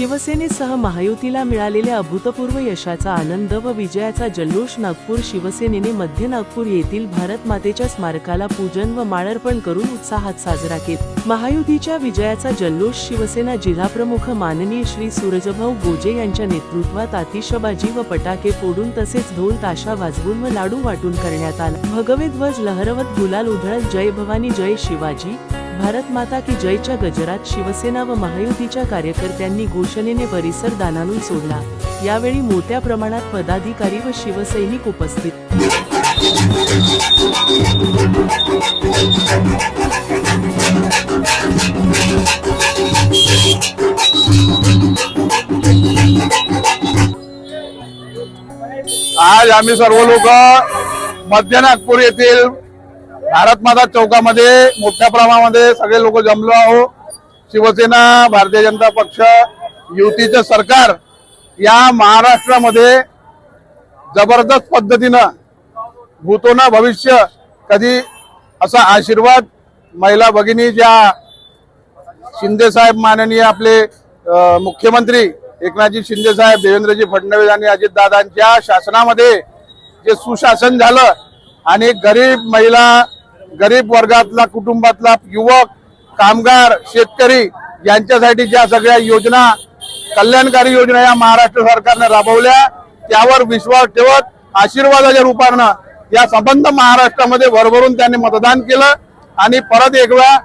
शिवसेनेसह महायुतीला मिळालेल्या अभूतपूर्व यशाचा आनंद व विजयाचा जल्लोष नागपूर शिवसेनेने मध्य नागपूर येथील भारत मातेच्या स्मारकाला पूजन व माळर्पण करून उत्साहात साजरा केला. महायुतीच्या विजयाचा जल्लोष शिवसेना जिल्हाप्रमुख माननीय श्री सूरजभाऊ गोजे यांच्या नेतृत्वात आतिषबाजी व पटाके फोडून तसेच ढोल ताशा वाजवून व लाडू वाटून करण्यात आला. भगवे ध्वज लहरवत गुलाल उधळत जय भवानी जय शिवाजी. भारत माता की जयच्या गजरात शिवसेना व महायुतीच्या कार्यकर्त्यांनी घोषणेने परिसर दानानून सोडला. यावेळी मोठ्या प्रमाणात पदाधिकारी व शिवसैनिक उपस्थित. आज आम्ही सर्व लोक मध्य नागपूर येथील भारत माता चौकामध्ये मोठ्या प्रमाणामध्ये सगळे लोक जमलो आहो शिवसेना भारतीय जनता पक्ष युतीचं सरकार या महाराष्ट्रामध्ये जबरदस्त पद्धतीनं भूतो ना भविष्य कधी असा आशीर्वाद महिला भगिनी ज्या शिंदे साहेब माननीय आपले मुख्यमंत्री एकनाथजी शिंदे साहेब देवेंद्रजी फडणवीस आणि अजितदादांच्या शासनामध्ये जे सुशासन झालं आणि गरीब महिला गरीब वर्गातला कुटुंबातला युवक कामगार शेतकरी यांच्यासाठी ज्या सगळ्या योजना कल्याणकारी योजना या महाराष्ट्र सरकारने राबवल्या त्यावर विश्वास ठेवत आशीर्वादाच्या रूपानं या संबंध महाराष्ट्रामध्ये भरभरून त्यांनी मतदान केलं. आणि परत एक वेळा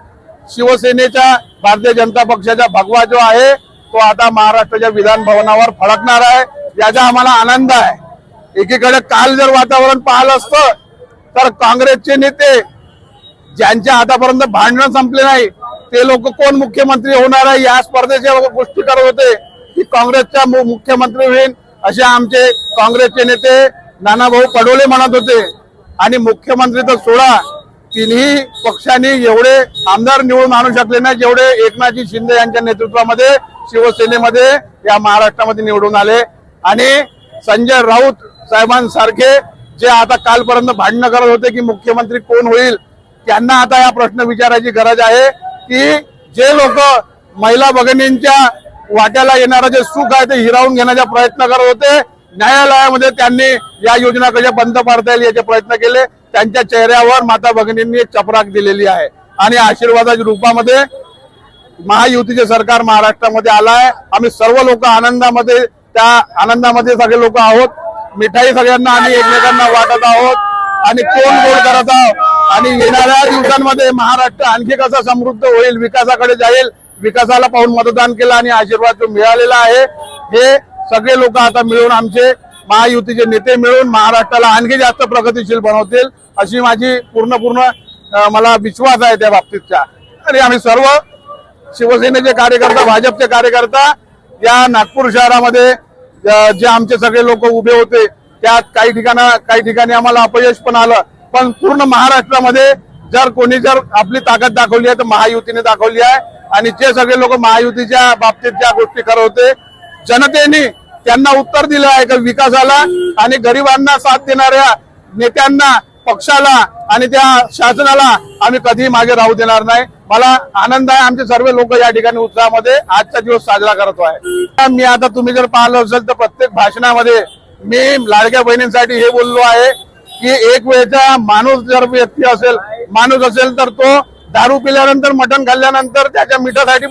शिवसेनेच्या भारतीय जनता पक्षाचा भगवा जो आहे तो आता महाराष्ट्राच्या विधान भवनावर फडकणार आहे. याचा आम्हाला आनंद आहे. एकीकडे काल जर वातावरण पाहिलं असतं तर काँग्रेसचे नेते ज्यांच्या आतापर्यंत भांडणं संपले नाही ते लोक कोण मुख्यमंत्री होणार आहे या स्पर्धेच्या गोष्टी करत होते की काँग्रेसचा मु- मुख्यमंत्री होईल असे आमचे काँग्रेसचे नेते नानाभाऊ पडोले म्हणत होते. आणि मुख्यमंत्री तर सोडा तिन्ही पक्षांनी एवढे आमदार निवडून आणू शकले नाही जेवढे एकनाथजी शिंदे यांच्या नेतृत्वामध्ये शिवसेनेमध्ये या महाराष्ट्रामध्ये निवडून आले. आणि संजय राऊत साहेबांसारखे जे आता कालपर्यंत भांडणं करत होते की मुख्यमंत्री कोण होईल त्यांना आता या प्रश्न विचारायची गरज आहे की जे लोक महिला भगिनींच्या वाट्याला येणारं जे सुख आहे ते हिरावून घेण्याचा प्रयत्न करत होते. न्यायालयामध्ये त्यांनी या योजना कशा बंद पाडता येईल याचे प्रयत्न केले. त्यांच्या चेहऱ्यावर माता भगिनींनी एक चपराक दिलेली आहे. आणि आशीर्वादाच्या रूपामध्ये महायुतीचे सरकार महाराष्ट्रामध्ये आलाय. आम्ही सर्व लोक आनंदामध्ये त्या आनंदामध्ये सगळे लोक आहोत. मिठाई सगळ्यांना आम्ही एकमेकांना वाटत आहोत. आणि कोण गोल करायचा आणि येणाऱ्या दिवसांमध्ये महाराष्ट्र आणखी कसा समृद्ध होईल विकासाकडे जाईल? विकासाला पाहून मतदान केलं आणि आशीर्वाद जो मिळालेला आहे हे सगळे लोक आता मिळून आमचे महायुतीचे नेते मिळून महाराष्ट्राला आणखी जास्त प्रगतीशील बनवतील अशी माझी पूर्ण पूर्ण मला विश्वास आहे त्या बाबतीतचा. आणि आम्ही सर्व शिवसेनेचे कार्यकर्ता भाजपचे कार्यकर्ता या नागपूर शहरामध्ये जे आमचे सगळे लोक उभे होते त्यात काही ठिकाणा काही ठिकाणी आम्हाला अपयश पण आलं. पण पूर्ण महाराष्ट्रामध्ये जर कोणी जर आपली ताकद दाखवली आहे तर महायुतीने दाखवली आहे. आणि जे सगळे लोक महायुतीच्या बाबतीत ज्या गोष्टी करत होते जनतेने त्यांना उत्तर दिलं आहे का विकासाला आणि गरिबांना साथ देणाऱ्या नेत्यांना पक्षाला आणि त्या शासनाला आम्ही कधीही मागे राहू देणार नाही. मला आनंद आहे आमचे सर्व लोक या ठिकाणी उत्साहामध्ये आजचा दिवस साजरा करतो आहे मी आता तुम्ही जर पाहिलं असेल तर प्रत्येक भाषणामध्ये मी लाडक्या बहिणींसाठी हे बोललो आहे की एक वेळचा माणूस जर व्यक्ती असेल माणूस असेल तर तो दारू पिल्यानंतर मटण खाल्ल्यानंतर त्याच्या मिठासाठी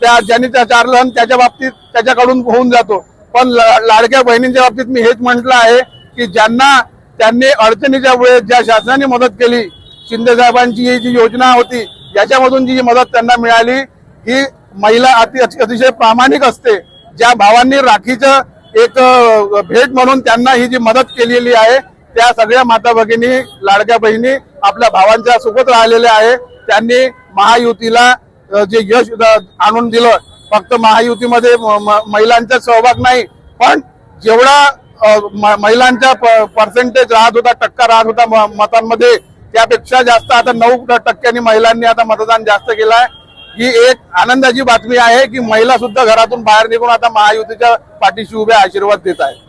त्या ज्यांनी त्या चारलं त्याच्या बाबतीत त्याच्याकडून होऊन जातो. पण लाडक्या बहिणींच्या बाबतीत मी हेच म्हटलं आहे की ज्यांना त्यांनी अडचणीच्या वेळेस ज्या शासनाने मदत केली शिंदे साहेबांची ही जी योजना होती याच्यामधून जी मदत त्यांना मिळाली ही महिला अति अतिशय प्रामाणिक असते. ज्या भावांनी राखीचं एक भेट म्हणून त्यांना ही जी मदत केलेली आहे त्या सगळ्या माता भगिनी लाडक्या बहिणी आपल्या भावांच्या सोबत राहिलेल्या आहे. त्यांनी महायुतीला जे यश आणून दिलं. फक्त महायुतीमध्ये म- महिलांचा सहभाग नाही पण जेवढा महिलांचा पर्सेंटेज राहत होता टक्का राहत होता म- मतांमध्ये त्यापेक्षा जास्त आता नऊ टक्क्यांनी महिलांनी आता मतदान जास्त केलं आहे. ही एक आनंदाची बातमी आहे की महिला सुद्धा घरातून बाहेर निघून आता महायुतीच्या पाठीशी उभ्या आशीर्वाद देत आहे